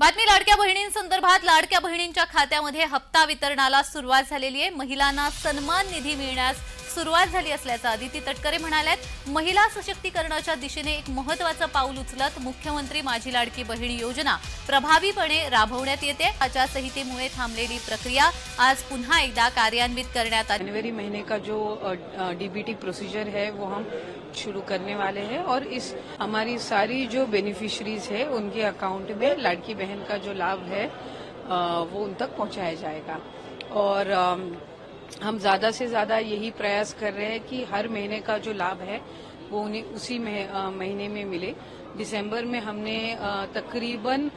बातमी लाडक्या बहिणींसंदर्भात लाडक्या बहिणींच्या खात्यामध्ये हप्ता वितरणाला सुरुवात झालेली आहे. महिलांना सन्मान निधी मिळण्यास सुरुवात झाली तटकरे महिला सशक्तीकरणाच्या दिशेने एक महत्वाचं पाऊल उचलत मुख्यमंत्री माझी लाडकी बहीण योजना प्रभावीपणे राबवण्यात येते. आचारसंहितेमुळे थांबलेली प्रक्रिया आज पुन्हा एकदा कार्यान्वित आली. जनवरी महीने का जो डीबीटी प्रोसीजर है, वो हम शुरू करने वाले हैं और इस, हमारी सारी जो बेनिफिशरीज है, उनके अकाउंट में लाड़की बहन का जो लाभ है वो उन तक पहुँचाया जाएगा। और हम ज़्यादा से ज़्यादा यही प्रयास कर रहे हैं कि हर महीने का जो लाभ है, वो उन्हें उसी मह- महीने में मिले। दिसंबर में हमने तकरीबन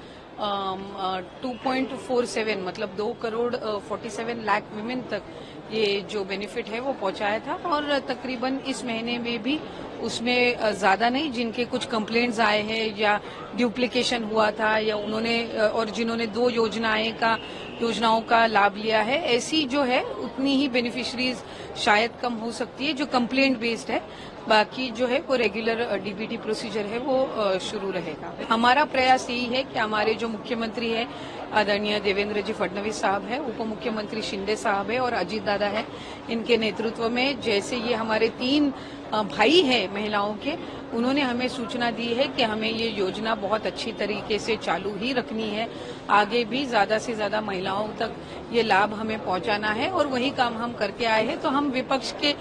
टू पॉइंट फोर सेवन मतलब 2 crore forty seven lakh women तक ये जो बेनिफिट है वो पहुँचाया था और तकरीबन इस महीने में भी उसमें ज़्यादा नहीं, जिनके कुछ कंप्लेंट्स आए हैं या ड्यूप्लीकेशन हुआ था या उन्होंने और जिन्होंने दो योजनाएँ का, योजनाओं का लाभ लिया है, ऐसी जो है, उतनी ही बेनिफिशरीज शायद कम हो सकती है, जो कंप्लेंट बेस्ड है। बाकी जो है, वो रेगुलर डीबीटी प्रोसीजर है, वो शुरू रहेगा। हमारा प्रयास यही है कि हमारे जो मुख्यमंत्री है, आदरणीय देवेंद्र जी फडणवीस साहब है उप मुख्यमंत्री शिंदे साहब है और अजीत दादा है, इनके नेतृत्व में जैसे ये हमारे तीन भाई हैं महिलाओं के, उन्होंने हमें सूचना दी है कि हमें ये योजना बहुत अच्छी तरीके से चालू ही रखनी है। आगे भी ज़्यादा से ज़्यादा महिलाओं तक ये लाभ हमें पहुंचाना है और वही काम हम करके आए हैं। तो हम विपक्ष के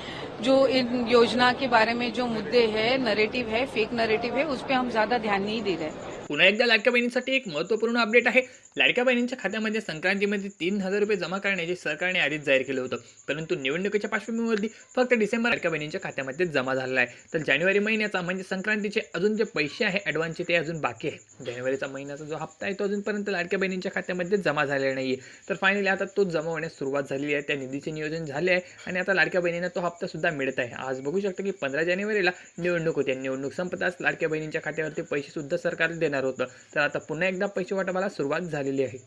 जो इन योजना के बारे में जो मुद्दे है नरेटिव है फेक नरेटिव है, उस पर हम ज़्यादा ध्यान नहीं दे रहे। पुन्हा एकदा लाडक्या बहिणींसाठी एक महत्त्वपूर्ण अपडेट आहे. लाडक्या बहिणींच्या खात्यामध्ये संक्रांतीमध्ये तीन हजार रुपये जमा करण्याचे सरकारने आधीच जाहीर केलं होतं. परंतु निवडणुकीच्या पार्श्वभूमीवरती फक्त डिसेंबर लाडक्या बहिणींच्या खात्यामध्ये जमा झालेला आहे. तर जानेवारी महिन्याचा म्हणजे संक्रांतीचे अजून जे पैसे आहे ॲडव्हान्सचे ते अजून बाकी आहे. जानेवारीचा महिन्याचा जो हप्ता आहे तो अजूनपर्यंत लाडक्या बहिणींच्या खात्यामध्ये जमा झालेला नाही आहे तर फायनली आता तो जमा होण्यास सुरुवात झालेली आहे. त्या निधीचे नियोजन झाले आहे आणि आता लाडक्या बहिणींना तो हप्ता सुद्धा मिळत आहे. आज बघू शकता की पंधरा जानेवारीला निवडणूक होते. निवडणूक संपताच लाडक्या बहिणींच्या खात्यावरती पैसे सुद्धा सरकार देणार होतं. तर आता पुन्हा एकदा पैसे वाटपाला सुरुवात झालेली आहे.